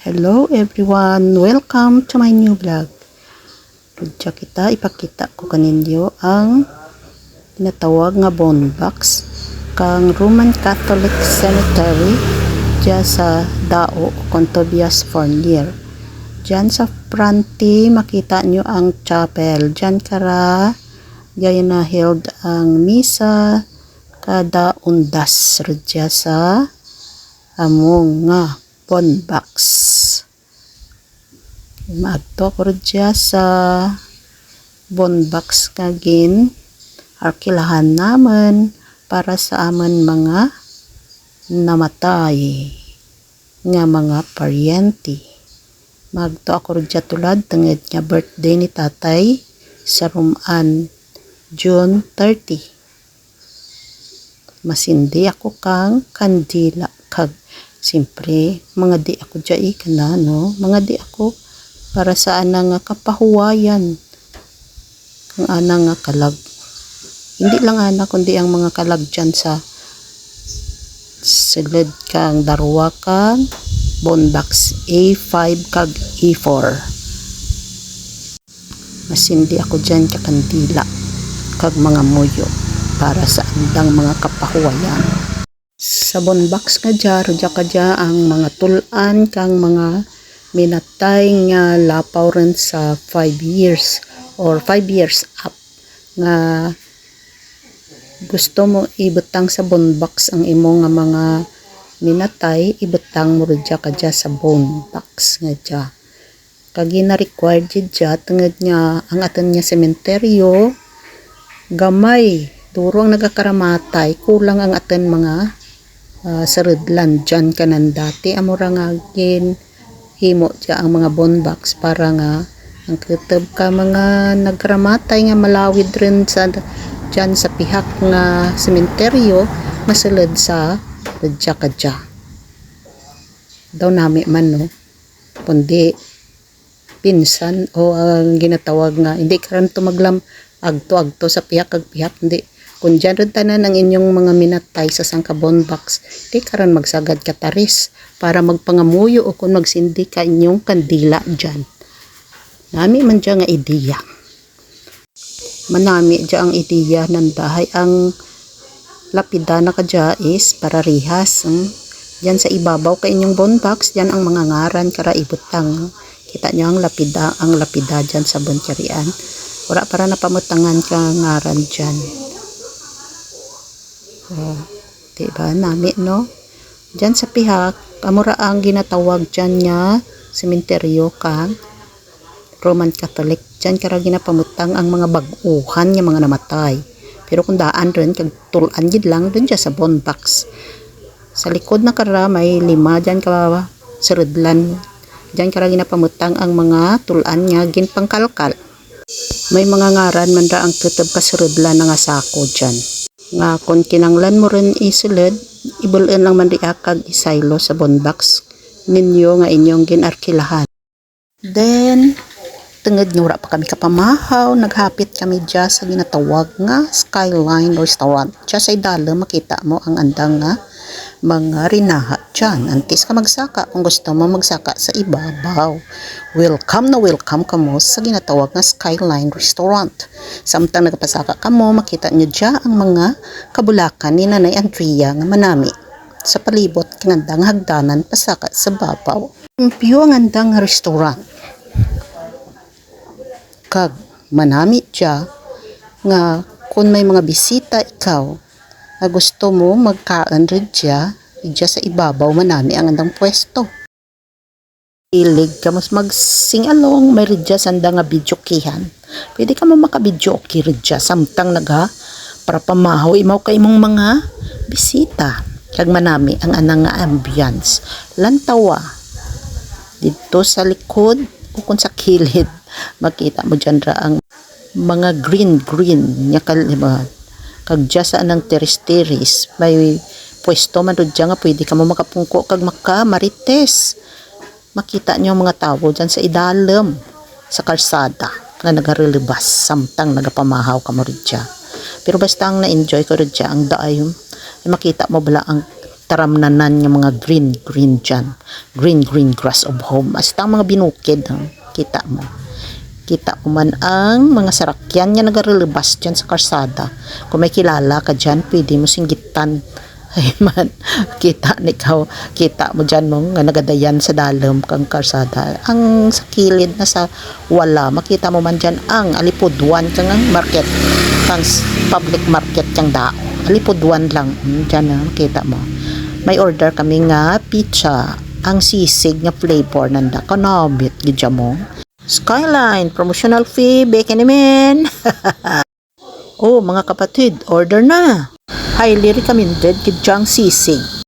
Hello everyone, welcome to my new vlog. Kudya kita, ipakita ko kaninyo ang tinatawag nga bone box kang Roman Catholic Cemetery dyan sa Dao, Contobias, Fournier. Dyan sa Franti, makita nyo ang chapel. Dyan kara, dyan na held ang misa kada undas. Dyan sa among nga bone box. Maadto ko dyan sa bone box kagin arkilahan naman para sa amon mga namatay nga mga paryente. Magto ako rin tulad tungod nga birthday ni tatay sa Rumaan June 30. Masindi ako kang kandila kag simpre mga di ako dyan kana no? Mga di ako para sa ana nga kapahuwayan. Kang ana kalag. Hindi lang ana kundi ang mga kalag dyan sa silid kang darwa kang bondax A5 kag A4 masindi ako dyan kakandila kag mga muyo para sa andang mga kapahuwayan sa bonbox nga dya ka dya ang mga tulan kang mga minatay nga lapaw rin sa 5 years or 5 years up nga gusto mo ibutang sa bone box ang imo nga mga minatay ibutang mo dya ka dya sa bone box nga dya. Kagi na required dya tungod nga ang aton nga sementeryo gamay durong nagakaramatay kulang ang aton mga uh, saridlan dyan kanan dati. Amura nga gin himo dya ang mga bone box para nga ang kitab ka mga nagramatay nga malawid rin sa dyan sa pihak nga sementeryo masulod sa radya kadya. Daw nami man no? Kundi pinsan o ang ginatawag nga hindi karon tumaglam agto agto sa pihak kag pihak hindi kung dyan tanan ang inyong mga minatay sa sangkabon box, di karon magsagad ka taris para magpangamuyo o kung magsindi ka inyong kandila dyan. Nami man dyan nga ideya. Manami dyan ang ideya ng dahay ang lapida na ka dyan is para rihas. Hmm? Dyan sa ibabaw ka inyong bone box, dyan ang mga ngaran kara ibutang. Kita nyo ang lapida, ang lapida dyan sa bunkyarian. Wala para napamutangan ka ngaran dyan. Oh, diba? Nami, no? Diyan sa pihak, amura ang ginatawag dyan niya, sementeryo kang Roman Catholic. Diyan kara ginapamutang ang mga baguhan niya mga namatay. Pero kung daan rin, kag tulan gid lang dun dyan sa bone box. Sa likod na kara, may lima dyan ka siridlan. Diyan kara ginapamutang ang mga tulan niya ginpangkalkal. May mga ngaran man ra ang kitab kasiridlan nga sako dyan nga kung kinanglan mo rin isulod ibulin lang man kag isaylo sa bonbox ninyo nga inyong ginarkilahan. Then tungod nga pa kami kapamahaw naghapit kami dya sa ginatawag nga skyline restaurant dya sa idalo makita mo ang andang nga mga rinaha dyan antis ka magsaka. Kung gusto mo magsaka sa ibabaw. Welcome na welcome ka mo sa ginatawag nga skyline restaurant. Samtang nagpasaka ka mo makita nyo dyan ang mga kabulakan ni Nanay Andrea nga manami. Sa palibot kinandang hagdanan pasaka sa babaw. View ang andang restaurant. Kag manami dyan nga kung may mga bisita ikaw na gusto mo magkaan rin dya, dya sa ibabaw manami ang andang pwesto. Ilig ka mas mag-sing along, may ridya sanda nga video kihan. Pwede ka mo makabidyo okay ridya, samtang naga, para pamahaw imaw kay mong mga bisita. Kag manami ang anang nga ambience. Lantawa, dito sa likod, o kung sa kilid, makita mo dyan ra ang mga green-green, nya kalima, kag sa anang teres-teres may pwesto man dyan nga pwede ka mo makapungko kag maka marites makita ang mga tao dyan sa idalem sa karsada nga nagarelibas samtang nagapamahaw ka mo rin pero basta ang na-enjoy ko rin ang daayom ay makita mo bala ang taramnanan nga mga green green dyan. Green green grass of home. Hasta mga binukid ha? kita mo kita man ang mga sarakyan nga nagarelabas dyan sa karsada. Kung may kilala ka dyan pwede mo singgitan. Ay man kita ni ikaw kita mo dyan mo nga nagadayan sa dalam kang karsada. Ang sa kilid na sa wala makita mo man dyan ang alipudwan kang market kang public market kang dao. Alipudwan lang hmm, dyan na makita mo. May order kami nga pizza. Ang sisig nga flavor nanda. Kanabit gidya mo Skyline. Promotional fee beke naman oh mga kapatid order na. Highly recommended kidyang sisig